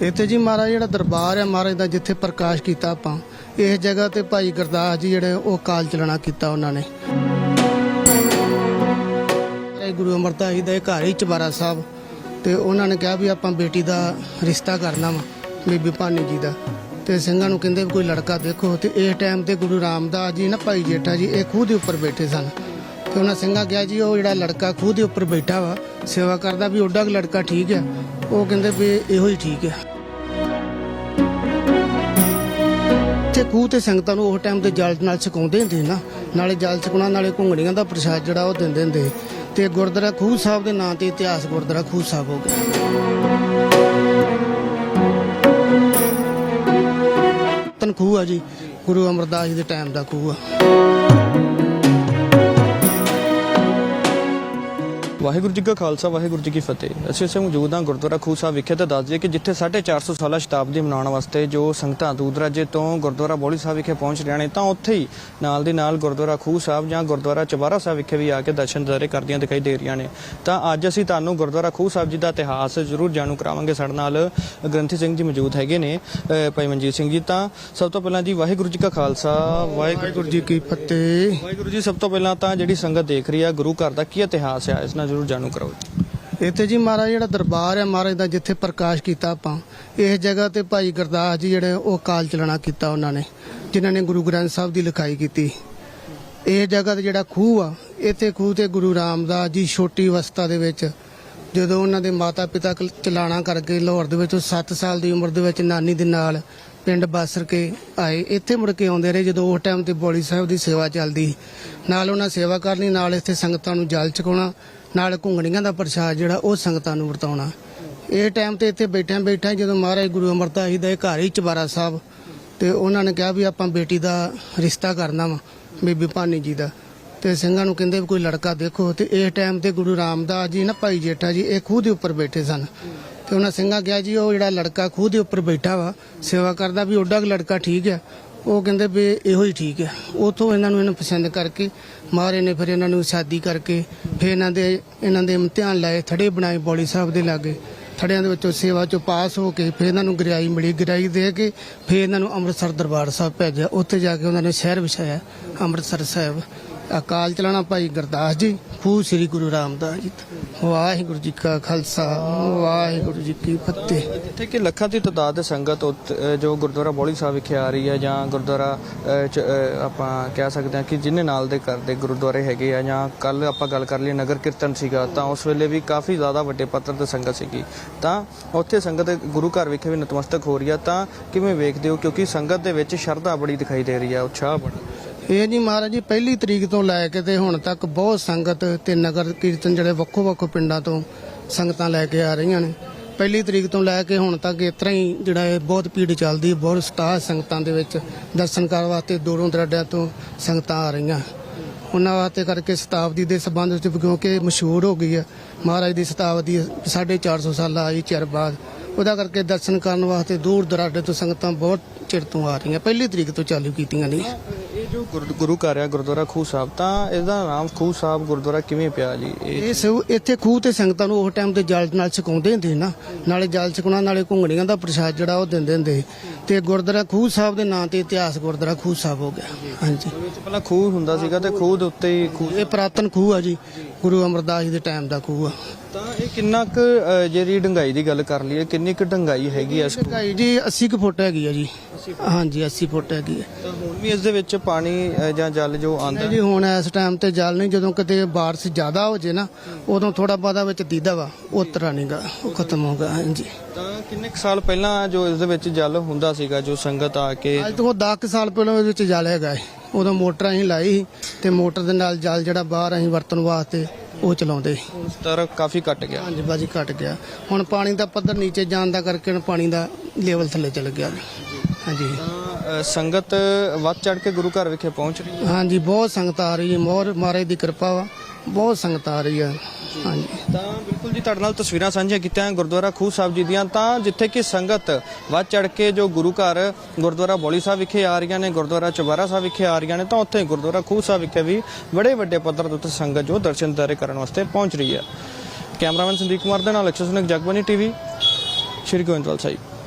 ਇੱਥੇ ਜੀ ਮਹਾਰਾਜ ਜਿਹੜਾ ਦਰਬਾਰ ਹੈ ਮਹਾਰਾਜ ਦਾ ਜਿੱਥੇ ਪ੍ਰਕਾਸ਼ ਕੀਤਾ ਆਪਾਂ, ਇਸ ਜਗ੍ਹਾ ਤੇ ਭਾਈ ਗੁਰਦਾਸ ਜੀ ਜਿਹੜੇ ਉਹ ਕਾਲ ਚਲਣਾ ਕੀਤਾ ਉਹਨਾਂ ਨੇ। ਇਹ ਗੁਰੂ ਅਮਰਦਾਸ ਜੀ ਦਾ ਇਹ ਘਰ ਹੀ ਚਬਾਰਾ ਸਾਹਿਬ, ਤੇ ਉਹਨਾਂ ਨੇ ਕਿਹਾ ਵੀ ਆਪਾਂ ਬੇਟੀ ਦਾ ਰਿਸ਼ਤਾ ਕਰਨਾ ਵਾ, ਬੀਬੀ ਭਾਨੀ ਜੀ ਦਾ। ਤੇ ਸਿੰਘਾਂ ਨੂੰ ਕਹਿੰਦੇ ਵੀ ਕੋਈ ਲੜਕਾ ਦੇਖੋ, ਤੇ ਇਸ ਟਾਈਮ ਤੇ ਗੁਰੂ ਰਾਮਦਾਸ ਜੀ ਨਾ ਭਾਈ ਜੇਠਾ ਜੀ, ਇਹ ਖੂਹ ਦੇ ਉੱਪਰ ਬੈਠੇ ਸਨ। ਤੇ ਉਹਨਾਂ ਸਿੰਘਾਂ ਕਿਹਾ ਜੀ, ਉਹ ਜਿਹੜਾ ਲੜਕਾ ਖੂਹ ਦੇ ਉੱਪਰ ਬੈਠਾ ਵਾ, ਸੇਵਾ ਕਰਦਾ ਵੀ ਓਡਾ ਕੁ ਲੜਕਾ ਠੀਕ ਹੈ ਉਹ ਕਹਿੰਦੇ ਵੀ ਇਹੋ ਹੀ ਠੀਕ ਹੈ ਤੇ ਖੂਹ ਤੇ ਸੰਗਤਾਂ ਨੂੰ ਉਹ ਟਾਈਮ ਤੇ ਜਲ ਨਾਲ ਛਕਾਉਂਦੇ ਹੁੰਦੇ ਨਾ। ਨਾਲੇ ਜਲ ਛਕਾਉਣਾ ਨਾਲੇ ਘੁੰਗਣੀਆਂ ਦਾ ਪ੍ਰਸ਼ਾਦ ਜਿਹੜਾ ਉਹ ਦਿੰਦੇ ਹੁੰਦੇ ਤੇ ਗੁਰਦੁਆਰਾ ਖੂਹ ਸਾਹਿਬ ਦੇ ਨਾਂ ਤੇ ਇਤਿਹਾਸ ਗੁਰਦੁਆਰਾ ਖੂਹ ਸਾਹਿਬ ਹੋ ਗਿਆ। ਤਨ ਖੂਹ ਆ ਜੀ, ਗੁਰੂ ਅਮਰਦਾਸ ਜੀ ਦੇ ਟਾਈਮ ਦਾ ਖੂਹ ਆ। ਵਾਹਿਗੁਰੂ ਜੀ ਕਾ ਖਾਲਸਾ ਵਾਹਿਗੁਰੂ ਜੀ ਕੀ ਫਤਿਹ। ਅਸੀਂ ਇਸੇ ਮੌਜੂਦ ਹਾਂ ਗੁਰਦੁਆਰਾ ਖੂਹ ਸਾਹਿਬ ਵਿਖੇ ਤੇ ਦੱਸ ਦਈਏ ਕਿ ਜਿੱਥੇ 450 ਸਾਲਾ ਸ਼ਤਾਬਦੀ ਮਨਾਉਣ ਵਾਸਤੇ ਜੋ ਸੰਗਤਾਂ ਦੂਰ ਦਰਾਜੇ ਤੋਂ ਗੁਰਦੁਆਰਾ ਬੋਲੀ ਸਾਹਿਬ ਵਿਖੇ ਪਹੁੰਚ ਰਹੀਆਂ ਨੇ ਤਾਂ ਉੱਥੇ ਹੀ ਨਾਲ ਦੀ ਨਾਲ ਗੁਰਦੁਆਰਾ ਖੂਹ ਸਾਹਿਬ ਜਾਂ ਗੁਰਦੁਆਰਾ ਚਬਾਰਾ ਸਾਹਿਬ ਵਿਖੇ ਵੀ ਆ ਕੇ ਦਰਸ਼ਨ ਦਰੇ ਕਰਦੀਆਂ ਦਿਖਾਈ ਦੇ ਰਹੀਆਂ ਨੇ। ਤਾਂ ਅੱਜ ਅਸੀਂ ਤੁਹਾਨੂੰ ਗੁਰਦੁਆਰਾ ਖੂਹ ਸਾਹਿਬ ਜੀ ਦਾ ਇਤਿਹਾਸ ਜ਼ਰੂਰ ਜਾਣੂ ਕਰਾਵਾਂਗੇ। ਸਾਡੇ ਨਾਲ ਗ੍ਰੰਥੀ ਸਿੰਘ ਜੀ ਮੌਜੂਦ ਹੈਗੇ ਨੇ ਭਾਈ ਮਨਜੀਤ ਸਿੰਘ ਜੀ। ਤਾਂ ਸਭ ਤੋਂ ਪਹਿਲਾਂ ਜੀ ਵਾਹਿਗੁਰੂ ਜੀ ਕਾ ਖਾਲਸਾ ਵਾਹਿਗੁਰੂ ਜੀ ਕੀ ਫਤਿਹ। ਵਾਹਿਗੁਰੂ ਜੀ ਸਭ ਤੋਂ ਪਹਿਲਾਂ ਤਾਂ ਜਿਹੜੀ ਸੰਗਤ ਦੇਖ ਰਹੀ ਹੈ ਗੁਰੂ ਘਰ ਦਾ ਕੀ ਇਤਿਹਾਸ ਹੈ ਇਸ ਨਾਲ ਜ਼ਰੂਰ ਜਾਣੂ ਕਰੋ ਇੱਥੇ ਜੀ ਮਹਾਰਾਜ, ਜਿਹੜਾ ਦਰਬਾਰ ਹੈ ਮਹਾਰਾਜ ਦਾ, ਜਿੱਥੇ ਪ੍ਰਕਾਸ਼ ਕੀਤਾ ਆਪਾਂ ਇਸ ਜਗ੍ਹਾ ਤੇ ਭਾਈ ਗੁਰਦਾਸ ਜੀ ਜਿਹੜੇ ਉਹ ਕਾਲ ਚਲਣਾ ਕੀਤਾ ਉਹਨਾਂ ਨੇ, ਜਿਨ੍ਹਾਂ ਨੇ ਗੁਰੂ ਗ੍ਰੰਥ ਸਾਹਿਬ ਦੀ ਲਿਖਾਈ ਕੀਤੀ। ਇਹ ਜਗ੍ਹਾ ਤੇ ਜਿਹੜਾ ਖੂਹ ਆ, ਇੱਥੇ ਖੂਹ ਤੇ ਗੁਰੂ ਰਾਮਦਾਸ ਜੀ ਛੋਟੀ ਅਵਸਥਾ ਦੇ ਵਿੱਚ, ਜਦੋਂ ਉਹਨਾਂ ਦੇ ਮਾਤਾ ਪਿਤਾ ਚਲਾਣਾ ਕਰਕੇ ਲਾਹੌਰ ਦੇ ਵਿੱਚ 7 ਸਾਲ ਦੀ ਉਮਰ ਦੇ ਵਿੱਚ ਨਾਨੀ ਦੇ ਨਾਲ ਪਿੰਡ ਬਾਸਰ ਕੇ ਆਏ। ਇੱਥੇ ਮੁੜ ਕੇ ਆਉਂਦੇ ਰਹੇ ਜਦੋਂ ਉਸ ਟਾਈਮ ਤੇ ਬੋਲੀ ਸਾਹਿਬ ਦੀ ਸੇਵਾ ਚੱਲਦੀ। ਨਾਲ ਉਹਨਾਂ ਸੇਵਾ ਕਰਨੀ, ਨਾਲ ਇੱਥੇ ਸੰਗਤਾਂ ਨੂੰ ਜਲ ਚਕਾਉਣਾ ਨਾਲ ਘੁੰਗਣੀਆਂ ਦਾ ਪ੍ਰਸ਼ਾਦ ਜਿਹੜਾ ਉਹ ਸੰਗਤਾਂ ਨੂੰ ਵਰਤਾਉਣਾ। ਇਹ ਟਾਈਮ ਤੇ ਇੱਥੇ ਬੈਠਿਆਂ ਬੈਠਿਆਂ ਜਦੋਂ ਮਹਾਰਾਜ ਗੁਰੂ ਅਮਰਦਾਸ ਜੀ ਦਾ ਘਰ ਹੀ ਚਬਾਰਾ ਸਾਹਿਬ ਤੇ ਉਹਨਾਂ ਨੇ ਕਿਹਾ ਵੀ ਆਪਾਂ ਬੇਟੀ ਦਾ ਰਿਸ਼ਤਾ ਕਰਨਾ ਵਾ, ਬੀਬੀ ਭਾਨੀ ਜੀ ਦਾ। ਤੇ ਸਿੰਘਾਂ ਨੂੰ ਕਹਿੰਦੇ ਵੀ ਕੋਈ ਲੜਕਾ ਦੇਖੋ ਤੇ ਇਸ ਟਾਈਮ ਤੇ ਗੁਰੂ ਰਾਮਦਾਸ ਜੀ ਨਾ, ਭਾਈ ਜੇਠਾ ਜੀ, ਇਹ ਖੂਹ ਦੇ ਉੱਪਰ ਬੈਠੇ ਸਨ। ਤੇ ਉਹਨਾਂ ਸਿੰਘਾਂ ਕਿਹਾ ਜੀ, ਉਹ ਜਿਹੜਾ ਲੜਕਾ ਖੂਹ ਦੇ ਉੱਪਰ ਬੈਠਾ ਵਾ, ਸੇਵਾ ਕਰਦਾ ਵੀ ਓਡਾ ਲੜਕਾ ਠੀਕ ਹੈ ਉਹ ਕਹਿੰਦੇ ਵੀ ਇਹੋ ਹੀ ਠੀਕ ਹੈ। ਉਥੋਂ ਇਹਨਾਂ ਨੂੰ ਇਹਨੂੰ ਪਸੰਦ ਕਰਕੇ ਮਾਰੇ ਨੇ, ਫਿਰ ਇਹਨਾਂ ਨੂੰ ਸ਼ਾਦੀ ਕਰਕੇ, ਫਿਰ ਇਹਨਾਂ ਦੇ ਇਹਨਾਂ ਦੇ ਇਮਤਿਹਾਨ ਲਾਏ, ਥੜੇ ਬਣਾਏ ਬੋਲੀ ਸਾਹਿਬ ਦੇ ਲਾਗੇ। ਥੜਿਆਂ ਦੇ ਵਿੱਚੋਂ ਸੇਵਾ ਚੋਂ ਪਾਸ ਹੋ ਕੇ ਫਿਰ ਇਹਨਾਂ ਨੂੰ ਗਰਿਆਈ ਮਿਲੀ। ਗਰਿਆਈ ਦੇ ਕੇ ਫਿਰ ਇਹਨਾਂ ਨੂੰ ਅੰਮ੍ਰਿਤਸਰ ਦਰਬਾਰ ਸਾਹਿਬ ਭੇਜਿਆ। ਉੱਥੇ ਜਾ ਕੇ ਉਹਨਾਂ ਨੇ ਸ਼ਹਿਰ ਵਿਛਾਇਆ ਅੰਮ੍ਰਿਤਸਰ ਸਾਹਿਬ। ਅਕਾਲ ਚਲਾਣਾ ਭਾਈ ਗੁਰਦਾਸ ਜੀ, ਖੂਹ ਸ੍ਰੀ ਗੁਰੂ ਰਾਮਦਾਸ ਜੀ ਵਾਹਿਗੁਰੂ ਜੀ ਕਾ ਖਾਲਸਾ, ਵਾਹਿਗੁਰੂ ਜੀ ਕੀ ਫਤਿਹ। ਜਿੱਥੇ ਕਿ ਲੱਖਾਂ ਦੀ ਤਾਦਾਦ ਦੇ ਸੰਗਤ ਜੋ ਗੁਰਦੁਆਰਾ ਬੋਲੀ ਸਾਹਿਬ ਵਿਖੇ ਆ ਰਹੀ ਹੈ ਜਾਂ ਗੁਰਦੁਆਰਾ ਆਪਾਂ ਕਹਿ ਸਕਦੇ ਹਾਂ ਕਿ ਜਿੰਨੇ ਨਾਲ ਦੇ ਘਰ ਦੇ ਗੁਰਦੁਆਰੇ ਹੈਗੇ ਆ ਜਾਂ ਕੱਲ ਆਪਾਂ ਗੱਲ ਕਰ ਲਈ ਨਗਰ ਕੀਰਤਨ ਸੀਗਾ, ਤਾਂ ਉਸ ਵੇਲੇ ਵੀ ਕਾਫੀ ਜ਼ਿਆਦਾ ਵੱਡੇ ਪੱਧਰ ਤੇ ਸੰਗਤ ਸੀਗੀ। ਤਾਂ ਉੱਥੇ ਸੰਗਤ ਗੁਰੂ ਘਰ ਵਿਖੇ ਵੀ ਨਤਮਸਤਕ ਹੋ ਰਹੀ ਆ, ਤਾਂ ਕਿਵੇਂ ਵੇਖਦੇ ਹੋ? ਕਿਉਂਕਿ ਸੰਗਤ ਦੇ ਵਿੱਚ ਸ਼ਰਧਾ ਬੜੀ ਦਿਖਾਈ ਦੇ ਰਹੀ ਆ, ਉਤਸ਼ਾਹ ਬੜਾ। ਇਹ ਜੀ ਮਹਾਰਾਜ ਜੀ, ਪਹਿਲੀ ਤਰੀਕ ਤੋਂ ਲੈ ਕੇ ਤੇ ਹੁਣ ਤੱਕ ਬਹੁਤ ਸੰਗਤ ਤੇ ਨਗਰ ਕੀਰਤਨ ਜਿਹੜੇ ਵੱਖੋ ਵੱਖੋ ਪਿੰਡਾਂ ਤੋਂ ਸੰਗਤਾਂ ਲੈ ਕੇ ਆ ਰਹੀਆਂ ਨੇ। ਪਹਿਲੀ ਤਰੀਕ ਤੋਂ ਲੈ ਕੇ ਹੁਣ ਤੱਕ ਇਸ ਤਰ੍ਹਾਂ ਹੀ ਜਿਹੜਾ ਇਹ ਬਹੁਤ ਭੀੜ ਚੱਲਦੀ ਬਹੁਤ ਸਤਾਹ ਸੰਗਤਾਂ ਦੇ ਵਿੱਚ ਦਰਸ਼ਨ ਕਰਨ ਵਾਸਤੇ ਦੂਰੋਂ ਦਰਾਡਿਆਂ ਤੋਂ ਸੰਗਤਾਂ ਆ ਰਹੀਆਂ। ਉਹਨਾਂ ਵਾਸਤੇ ਕਰਕੇ ਸ਼ਤਾਬਦੀ ਦੇ ਸਬੰਧ ਵਿੱਚ ਕਿਉਂਕਿ ਮਸ਼ਹੂਰ ਹੋ ਗਈ ਹੈ, ਮਹਾਰਾਜ ਦੀ ਸ਼ਤਾਬਦੀ 450 ਸਾਲਾਂ ਆਈ ਚਿਰ ਬਾਅਦ। ਉਹਦਾ ਕਰਕੇ ਦਰਸ਼ਨ ਕਰਨ ਵਾਸਤੇ ਦੂਰ ਦਰਾਡੇ ਤੋਂ ਸੰਗਤਾਂ ਬਹੁਤ ਚਿਰ ਤੋਂ ਆ ਰਹੀਆਂ। ਪਹਿਲੀ ਤਰੀਕ ਤੋਂ ਚਾਲੂ ਕੀਤੀਆਂ ਨੇ। ਜੋ ਗੁਰ- ਗੁਰੂ ਘਰ ਆ ਗੁਰਦੁਆਰਾ ਖੂਹ ਸਾਹਿਬ ਤਾਂ ਇਹਦਾ ਨਾਮ ਖੂਹ ਸਾਹਿਬ ਗੁਰਦੁਆਰਾ ਕਿਵੇਂ ਪਿਆ ਜੀ? ਇਹ ਇੱਥੇ ਖੂਹ ਤੇ ਸੰਗਤਾਂ ਨੂੰ ਉਸ ਟਾਈਮ ਤੇ ਜਲ ਨਾਲ ਛਕਾਉਂਦੇ ਹੁੰਦੇ ਨਾ। ਨਾਲੇ ਜਲ ਛਕਾਉਣਾ ਨਾਲੇ ਘੁੰਗਣੀਆਂ ਦਾ ਪ੍ਰਸ਼ਾਦ ਜਿਹੜਾ ਉਹ ਦਿੰਦੇ ਹੁੰਦੇ ਤੇ ਗੁਰਦੁਆਰਾ ਖੂਹ ਸਾਹਿਬ ਦੇ ਨਾਂ ਤੇ ਇਤਿਹਾਸ ਗੁਰਦੁਆਰਾ ਖੂਹ ਸਾਹਿਬ ਹੋ ਗਿਆ। ਹਾਂਜੀ। ਵਿੱਚ ਪਹਿਲਾਂ ਖੂਹ ਹੁੰਦਾ ਸੀਗਾ ਤੇ ਖੂਹ ਦੇ ਉੱਤੇ ਹੀ ਖੂਹ ਇਹ ਪ੍ਰਾਤਨ ਖੂਹ ਆ ਜੀ। ਗੁਰੂ ਅਮਰਦਾਸ ਜੀ ਦੇ ਟਾਈਮ ਦਾ ਖੂਹ ਆ ਤਾਂ ਇਹ ਕਿੰਨਾ ਕੁ ਜਿਹੜੀ ਡੰਗਾਈ ਦੀ ਗੱਲ ਕਰ ਲਈਏ ਕਿੰਨੀ ਕੁ ਡੰਗਾਈ ਹੈਗੀ ਆ ਇਸ ਖੂਹ? ਜੀ 80 ਕੁ ਫੁੱਟ ਹੈਗੀ ਆ ਜੀ। ਹਾਂਜੀ 80 ਫੁੱਟ ਹੈਗੀ ਆ। ਤਾਂ ਹੁਣ ਵੀ ਇਸ ਦੇ ਵਿੱਚ ਪਾਣੀ ਜਾਂ ਜਲ ਜੋ ਆਂਦਾ ਜੀ ਹੁਣ ਇਸ ਟਾਈਮ ਤੇ ਜਲ ਨਹੀਂ ਜਦੋਂ ਕਿਤੇ ਬਾਰਿਸ਼ ਜ਼ਿਆਦਾ ਹੋ ਜੇ ਨਾ ਉਦੋਂ ਥੋੜਾ ਬਾਦਾ ਵਿੱਚ ਦੀਦਾ ਵਾ ਉਹ ਤਰ੍ਹਾਂ ਨਹੀਂਗਾ ਉਹ ਖਤਮ ਹੋ ਗਿਆ ਹਾਂਜੀ। ਤਾਂ ਕਿੰਨੇ ਕੁ ਸਾਲ ਪਹਿਲਾਂ ਜੋ ਇਸ ਦੇ ਵਿੱਚ ਜਲ ਹੁੰਦਾ ਸੀਗਾ ਜੋ ਸੰਗਤ ਆ ਕੇ ਅੱਜ ਤੋਂ 10 ਕੁ ਸਾਲ ਪਹਿਲਾਂ ਇਹਦੇ ਵਿੱਚ ਜਲ ਹੈਗਾ ਹੈ ਉਦੋਂ ਮੋਟਰ ਅਸੀਂ ਲਾਈ ਸੀ ਤੇ ਮੋਟਰ ਦੇ ਨਾਲ ਜਲ ਜਿਹੜਾ ਬਾਹਰ ਅਸੀਂ ਵਰਤਣ ਵਾਸਤੇ ਉਹ ਚਲਾਉਂਦੇ ਸੀ। ਉਸ ਤਰ੍ਹਾਂ ਕਾਫੀ ਘਟ ਗਿਆ। ਹਾਂਜੀ ਬਾਜੀ ਘਟ ਗਿਆ। ਹੁਣ ਪਾਣੀ ਦਾ ਪੱਧਰ ਨੀਚੇ ਜਾਣ ਦਾ ਕਰਕੇ ਹੁਣ ਪਾਣੀ ਦਾ ਲੈਵਲ ਥੱਲੇ ਚਲ ਗਿਆ। ਹਾਂਜੀ। ਤਾਂ ਸੰਗਤ ਵੱਧ ਚੜ ਕੇ ਗੁਰੂ ਘਰ ਵਿਖੇ ਪਹੁੰਚ ਰਹੀ ਹੈ? ਹਾਂਜੀ ਬਹੁਤ ਸੰਗਤ ਆ ਰਹੀ ਹੈ। ਮੋਹਰ ਮਾਰੇ ਦੀ ਕਿਰਪਾ ਵਾ। ਬਹੁਤ ਸੰਗਤ ਆ ਰਹੀ ਹੈ। ਹਾਂਜੀ। ਤਾਂ ਬਿਲਕੁਲ ਜੀ ਤੁਹਾਡੇ ਨਾਲ ਤਸਵੀਰਾਂ ਸਾਂਝੀਆਂ ਕੀਤੀਆਂ ਗੁਰਦੁਆਰਾ ਖੂਹ ਸਾਹਿਬ ਜੀ ਦੀਆਂ। ਤਾਂ ਜਿੱਥੇ ਕਿ ਸੰਗਤ ਵੱਧ ਚੜ ਕੇ ਜੋ ਗੁਰੂ ਘਰ ਗੁਰਦੁਆਰਾ ਬੋਲੀ ਸਾਹਿਬ ਵਿਖੇ ਆ ਰਹੀਆਂ ਨੇ, ਗੁਰਦੁਆਰਾ ਚੁਬਾਰਾ ਸਾਹਿਬ ਵਿਖੇ ਆ ਰਹੀਆਂ ਨੇ, ਤਾਂ ਉੱਥੇ ਗੁਰਦੁਆਰਾ ਖੂਹ ਸਾਹਿਬ ਵਿਖੇ ਵੀ ਬੜੇ ਵੱਡੇ ਪੱਧਰ ਦੇ ਉੱਤੇ ਸੰਗਤ ਜੋ ਦਰਸ਼ਨ ਦਾਰੇ ਕਰਨ ਵਾਸਤੇ ਪਹੁੰਚ ਰਹੀ ਹੈ। ਕੈਮਰਾਮੈਨ ਸੰਦੀਪ ਕੁਮਾਰ ਦੇ ਨਾਲ ਅਕਸ਼ਰ ਸੁਨਕ ਜਗਬਾਨੀ ਟੀਵੀ, ਸ਼੍ਰੀ ਗੋਇੰਦਵਾਲ ਸਾਹਿਬ।